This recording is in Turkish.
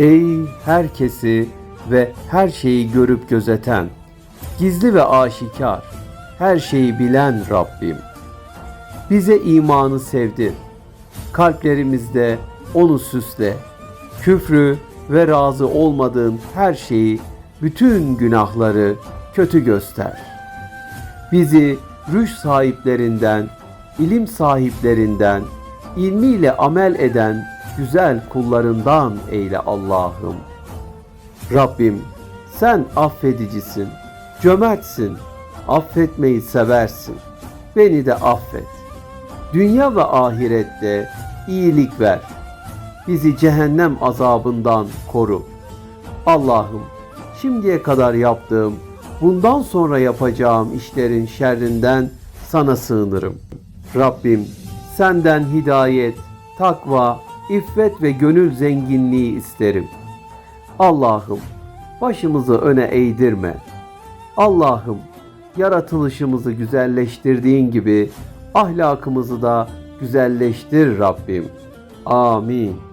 Ey herkesi ve her şeyi görüp gözeten, gizli ve aşikar, her şeyi bilen Rabbim. Bize imanı sevdir. Kalplerimizde onu süsle. Küfrü ve razı olmadığın her şeyi, bütün günahları kötü göster. Bizi rüş sahiplerinden, ilim sahiplerinden, ilmiyle amel eden güzel kullarından eyle Allah'ım. Rabbim sen affedicisin, cömertsin, affetmeyi seversin. Beni de affet. Dünya ve ahirette iyilik ver. Bizi cehennem azabından koru. Allah'ım şimdiye kadar yaptığım, bundan sonra yapacağım işlerin şerrinden sana sığınırım. Rabbim senden hidayet, takva, iffet ve gönül zenginliği isterim. Allah'ım başımızı öne eğdirme. Allah'ım yaratılışımızı güzelleştirdiğin gibi ahlakımızı da güzelleştir Rabbim. Amin.